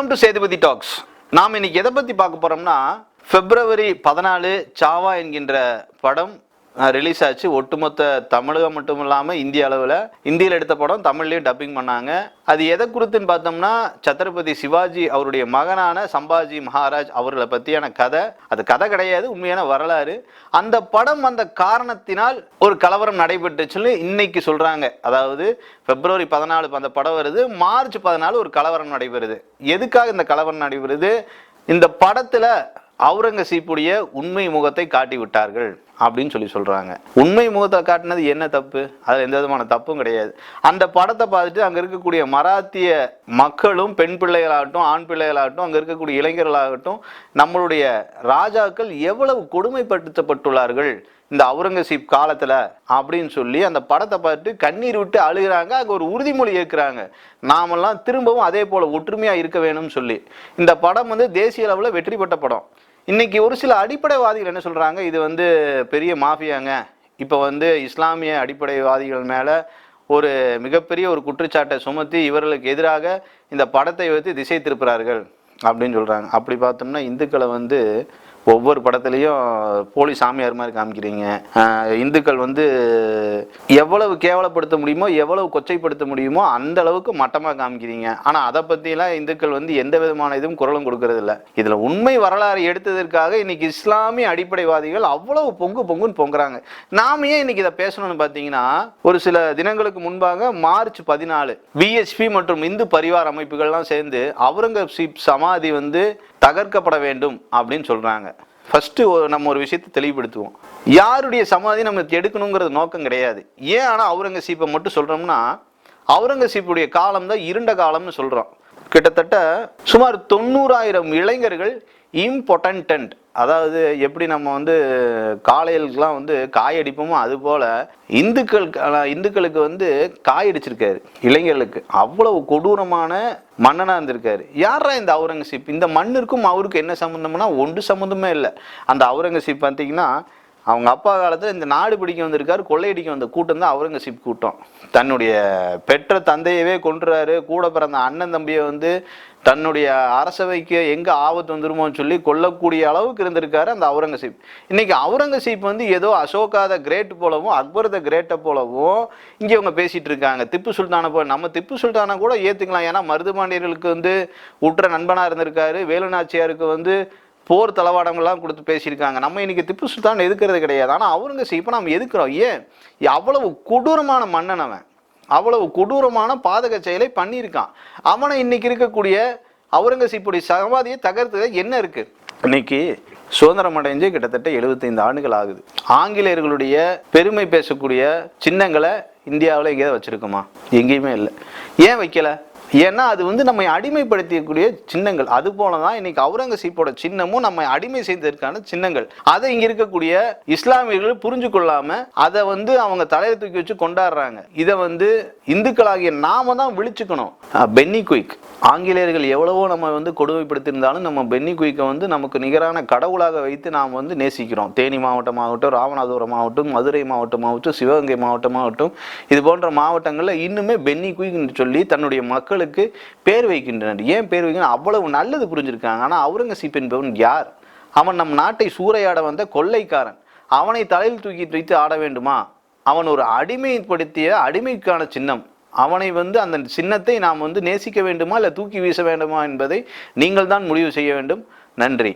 Welcome to Sethupathi tax நாம் இன்னைக்கு எதை பற்றி பார்க்க போகிறோம்னா பிப்ரவரி பதினாலு சாவா என்கின்ற படம் ரிலீஸ் ஆச்சு. ஒட்டுமொத்த தமிழகம் மட்டும் இல்லாமல் இந்திய அளவில். இந்தியில் எடுத்த படம் தமிழ்லேயும் டப்பிங் பண்ணாங்க. அது எதை குறித்துன்னு பார்த்தோம்னா சத்ரபதி சிவாஜி அவருடைய மகனான சம்பாஜி மகாராஜ் அவர்களை பற்றியான கதை. அது கதை கிடையாது உண்மையான வரலாறு. அந்த படம் வந்த காரணத்தினால் ஒரு கலவரம் நடைபெற்றுச்சுன்னு இன்னைக்கு சொல்கிறாங்க அதாவது பிப்ரவரி பதினாலு அந்த படம் வருது. மார்ச் பதினாலு ஒரு கலவரம் நடைபெறுது. எதுக்காக இந்த கலவரம் நடைபெறுது? இந்த படத்தில் அவுரங்கசீப்புடைய உண்மை முகத்தை காட்டி விட்டார்கள் அப்படின்னு சொல்லி சொல்கிறாங்க உண்மை முகத்தை காட்டினது என்ன தப்பு? அதில் எந்த விதமான தப்பும் கிடையாது. அந்த படத்தை பார்த்துட்டு அங்கே இருக்கக்கூடிய மராத்திய மக்களும் பெண் பிள்ளைகளாகட்டும் ஆண் பிள்ளைகளாகட்டும் அங்கே இருக்கக்கூடிய இளைஞர்களாகட்டும் நம்மளுடைய ராஜாக்கள் எவ்வளவு கொடுமைப்படுத்தப்பட்டுள்ளார்கள் இந்த அவுரங்கசீப் காலத்தில் அப்படின்னு சொல்லி அந்த படத்தை பார்த்து கண்ணீர் விட்டு அழுகிறாங்க. அங்கே ஒரு உறுதிமொழி ஏற்கிறாங்க. நாமெல்லாம் திரும்பவும் அதே போல் ஒற்றுமையாக இருக்க வேணும்னு சொல்லி. இந்த படம் வந்து தேசிய அளவில் வெற்றி பெற்ற படம். இன்னைக்கு ஒரு சில அடிப்படைவாதிகள் என்ன சொல்றாங்க? இது வந்து பெரிய மாஃபியாங்க. இப்போ வந்து இஸ்லாமிய அடிப்படைவாதிகள் மேலே ஒரு மிகப்பெரிய ஒரு குற்றச்சாட்டை சுமத்தி இவர்களுக்கு எதிராக இந்த படத்தை வைத்து திசை திருப்புறார்கள் அப்படின்னு சொல்கிறாங்க அப்படி பார்த்தோம்னா இந்துக்களை வந்து ஒவ்வொரு படத்துலையும் போலி சாமியார் மாதிரி காமிக்கிறீங்க. இந்துக்கள் வந்து எவ்வளவு கேவலப்படுத்த முடியுமோ எவ்வளவு கொச்சைப்படுத்த முடியுமோ அந்த அளவுக்கு மட்டமாக காமிக்கிறீங்க. ஆனால் அதை பற்றிலாம் இந்துக்கள் வந்து எந்த விதமான இதுவும் குரலும் கொடுக்கறதில்ல. இதில் உண்மை வரலாறு எடுத்ததற்காக இன்னைக்கு இஸ்லாமிய அடிப்படைவாதிகள் அவ்வளவு பொங்கு பொங்குன்னு பொங்குறாங்க. நாம ஏன் இன்னைக்கு இதை பேசணும்னு பார்த்தீங்கன்னா ஒரு சில தினங்களுக்கு முன்பாக மார்ச் பதினாலு பிஎஸ்பி மற்றும் இந்து பரிவார் அமைப்புகள்லாம் சேர்ந்து அவுரங்கசீப் சமாதி வந்து தகர்க்கப்பட வேண்டும் அப்படின்னு சொல்கிறாங்க ஃபர்ஸ்ட் நம்ம ஒரு விஷயத்தை தெளிவுபடுத்துவோம். யாருடைய சமாதி நம்ம எடுக்கணுங்கிறது நோக்கம் கிடையாது. ஏன் ஆனால் அவுரங்கசீப்பை மட்டும் சொல்றோம்னா அவுரங்கசீப்புடைய காலம் தான் இருண்ட காலம்னு சொல்றோம். கிட்டத்தட்ட சுமார் தொண்ணூறாயிரம் இளைஞர்கள் இம்பார்ட்டன்ட் அதாவது எப்படி நம்ம வந்து காளைகளுக்கெல்லாம் வந்து காய் அடிப்போமோ அது போல இந்துக்கள் இந்துக்களுக்கு வந்து காயடிச்சிருக்காரு இளைஞர்களுக்கு. அவ்வளவு கொடூரமான மன்னனாக இருந்திருக்காரு. யாரா இந்த அவுரங்கசீப்? இந்த மண்ணிற்கும் அவருக்கும் என்ன சம்மந்தம்னா ஒன்று சம்மந்தமே இல்லை. அந்த அவுரங்கசீப் பார்த்தீங்கன்னா அவங்க அப்பா காலத்தில் இந்த நாடு பிடிக்க வந்திருக்காரு கொள்ளையடிக்க வந்த கூட்டம் தான் அவுரங்கசீப் கூட்டம். தன்னுடைய பெற்ற தந்தையவே கொன்றுறாரு. கூட பிறந்த அண்ணன் தம்பியை வந்து தன்னுடைய அரசவைக்கு எங்கே ஆபத்து வந்துருமோன்னு சொல்லி கொல்லக்கூடிய அளவுக்கு இருந்திருக்காரு அந்த அவுரங்கசீப். இன்னைக்கு அவுரங்கசீப் வந்து ஏதோ அசோகா த கிரேட் போலவும் அக்பர் த கிரேட்டை போலவும் இங்கே இவங்க பேசிகிட்டு இருக்காங்க. திப்பு சுல்தானை போல நம்ம திப்பு சுல்தானை கூட ஏற்றுக்கலாம் ஏன்னா மருதுபாண்டியர்களுக்கு வந்து உற்ற நண்பனாக இருந்திருக்காரு. வேலுநாச்சியாருக்கு வந்து போர் தளவாடங்கள்லாம் கொடுத்து பேசியிருக்காங்க. நம்ம இன்னைக்கு திப்பு சுல்தான் எதுக்கிறது கிடையாது. ஆனால் அவுரங்கசீப்பை நம்ம எதுக்குறோம்? ஏன்? அவ்வளவு கொடூரமான மன்னன் அவன். அவ்வளவு கொடூரமான பாதக செயலை பண்ணியிருக்கான். அவனை இன்னைக்கு இருக்கக்கூடிய அவுரங்கசீப்புடைய சமாதியை தகர்த்து என்ன இருக்கு? இன்னைக்கு சுதந்திரம் அடைஞ்சு கிட்டத்தட்ட 75 ஆண்டுகள் ஆகுது. ஆங்கிலேயர்களுடைய பெருமை பேசக்கூடிய சின்னங்களை இந்தியாவில் எங்கேயாவது வச்சிருக்குமா? எங்கேயுமே இல்லை. ஏன் வைக்கல? ஏன்னா அது வந்து நம்மை அடிமைப்படுத்தியக்கூடிய சின்னங்கள். அது போல தான் இன்னைக்கு அவுரங்கசீப்போட சின்னமும் நம்மை அடிமை செய்ததற்கான சின்னங்கள். அதை இங்க இருக்கக்கூடிய இஸ்லாமியர்கள் புரிஞ்சு கொள்ளாம அதை வந்து அவங்க தலையை தூக்கி வச்சு கொண்டாடுறாங்க. இதை வந்து இந்துக்களாகிய நாம தான் விழிச்சுக்கணும். பென்னி குயிக் ஆங்கிலேயர்கள் எவ்வளவோ நம்ம வந்து கொடுமைப்படுத்தியிருந்தாலும் நம்ம பென்னி குயிக்கை வந்து நமக்கு நிகரான கடவுளாக வைத்து நாம் வந்து நேசிக்கிறோம். தேனி மாவட்டமாகட்டும் ராமநாதபுரம் மாவட்டம் மதுரை மாவட்டமாகட்டும் சிவகங்கை மாவட்டமாகட்டும் இது போன்ற மாவட்டங்களில் இன்னுமே பென்னி குயிக்னு சொல்லி தன்னுடைய மக்கள் மக்களுக்கு பேர் வைக்கின்றனர். ஏன் பேர் வைக்கணும் அவ்வளவு நல்லது புரிஞ்சிருக்காங்க ஆனால் அவுரங்கசீப் என்பவன் யார்? அவன் நம் நாட்டை சூறையாட வந்த கொள்ளைக்காரன். அவனை தலையில் தூக்கி வைத்து ஆட வேண்டுமா? அவன் ஒரு அடிமைப்படுத்திய அடிமைக்கான சின்னம். அவனை வந்து அந்த சின்னத்தை நாம் வந்து நேசிக்க வேண்டுமா? இல்லை தூக்கி வீச வேண்டுமா? என்பதை நீங்கள் தான் முடிவு செய்ய வேண்டும். நன்றி.